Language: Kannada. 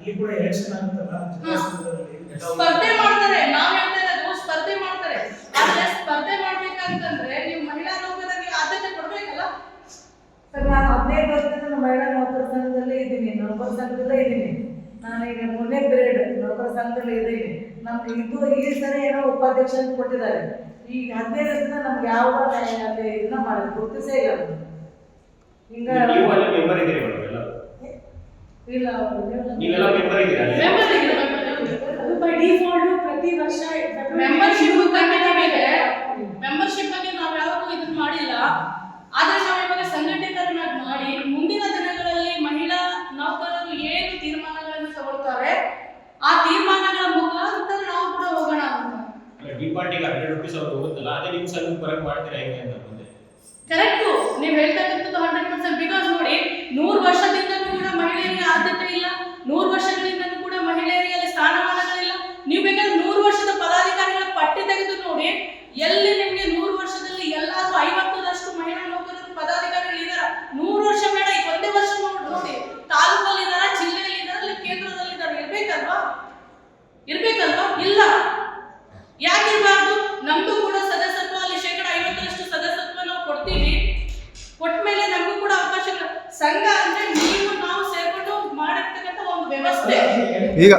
ಅಲ್ಲಿ ಕೂಡ ಎಲೆಕ್ಷನ್ ಆಗುತ್ತಲ್ಲ. ಸ್ಪರ್ಧೆ ಮಾಡ್ತಾರೆ. ನಾವ್ ಹೇಳ್ತಾ ಇರೋದು ಸ್ಪರ್ಧೆ ಮಾಡ್ತಾರೆ. ಆದ್ರೆ ಸ್ಪರ್ಧೆ ಮಾಡ್ಬೇಕಂತಂದ್ರೆ ನೀವು ಮಹಿಳಾ ನೌಕರರಿಗೆ ಆದ್ಯತೆ ಕೊಡ್ಬೇಕಲ್ಲ? ಸರ್ ನಾನು ಹದಿನೈದು ವರ್ಷದಿಂದ ನಮ್ಮ ಮಹಿಳಾ ನೌಕರ ಸಂಘದಲ್ಲೇ ಇದ್ದೀನಿ. ನೌಕರ ಸಂಘದಲ್ಲೇ ಇದ್ದೀನಿ. ನಾನು ಈಗ ಮೂರನೇ ಪೀರಿಯಡ್ ನೌಕರ ಸಂಘದಲ್ಲಿ ಇದ್ದೀನಿ. ನಮ್ಗೆ ಇದು ಈ ಸರಿ ಏನೋ ಉಪಾಧ್ಯಕ್ಷ ಅಂತ ಕೊಟ್ಟಿದ್ದಾರೆ. ಈಗ ಹದಿನೈದು ವರ್ಷದಿಂದ ನಮ್ಗೆ ಯಾವ ಅಲ್ಲಿ ಇದನ್ನ ಮಾಡಿ ಗುರುತಿಸೇ ಇಲ್ಲ. ಹಿಂಗ ನೀವು ಅಲ್ಲಿ ಮೆಂಬರ್ ಇದ್ದೀರಿ ಮೇಡಮ್ ಎಲ್ಲ ಇಲ್ಲ ನೀವೆಲ್ಲ ಮೆಂಬರ್ ಇದ್ದೀರಾ? ಮೆಂಬರ್ ಅದು ಬೈ ಡಿಫಾಲ್ಟ್ ಪ್ರತಿ ವರ್ಷ ಮೆಂಬರ್ಶಿಪ್ ಖಂಡಿತ ಇದೆ ಮೆಂಬರ್ಶಿಪ್ ಬಗ್ಗೆ ನಾವು ಯಾವತ್ತೂ ಇದನ್ನ ಮಾಡಿಲ್ಲ. ಆದ್ರೆ ನಾವು ಇವಾಗ ಮಾಡಿ ಮುಂದಿನ ದಿನಗಳಲ್ಲಿ ಮಹಿಳಾ ನೌಕರರು ಏನು ತೀರ್ಮಾನಗಳನ್ನು ತಗೊಳ್ತಾರೆ ಆ ತೀರ್ಮಾನಗಳ ಮುಖಾಂತರ ನಾವು ಕೂಡ ಹೋಗೋಣ ಅಂತ. ಡಿ ಪಾರ್ಟಿಗೆ ಹಂಡ್ರೆಡ್ ರುಪೀಸ್ ಅವ್ರು ಹೋಗುತ್ತಲ್ಲ ಅದೇ ನಿಮ್ಮ ಸಂಘಕ್ಕೆ ಬರಕ್ ಮಾಡ್ತೀರಾ ಹೆಂಗೆ ಅಂತ. ಇರ್ಬೇಕಲ್ವಾ? ಇರ್ಬೇಕಲ್ವಾ? ಇಲ್ಲ. ಯಾಕಿರ್ಬಾರ್ದು? ನಮ್ದು ಕೂಡ ಸದಸ್ಯತ್ವ, ಅಲ್ಲಿ ಶೇಕಡ ಐವತ್ತರಷ್ಟು ಸದಸ್ಯತ್ವ ನಾವು ಕೊಡ್ತೀವಿ. ಕೊಟ್ಟ ಮೇಲೆ ನಮಗೂ ಕೂಡ ಅವಕಾಶಗಳು ಸಂಘ ಅಂದ್ರೆ ನೀವು, ನಾವು ಸೇರ್ಕೊಂಡು ಮಾಡಿರ್ತಕ್ಕಂಥ ಒಂದು ವ್ಯವಸ್ಥೆ. ಈಗ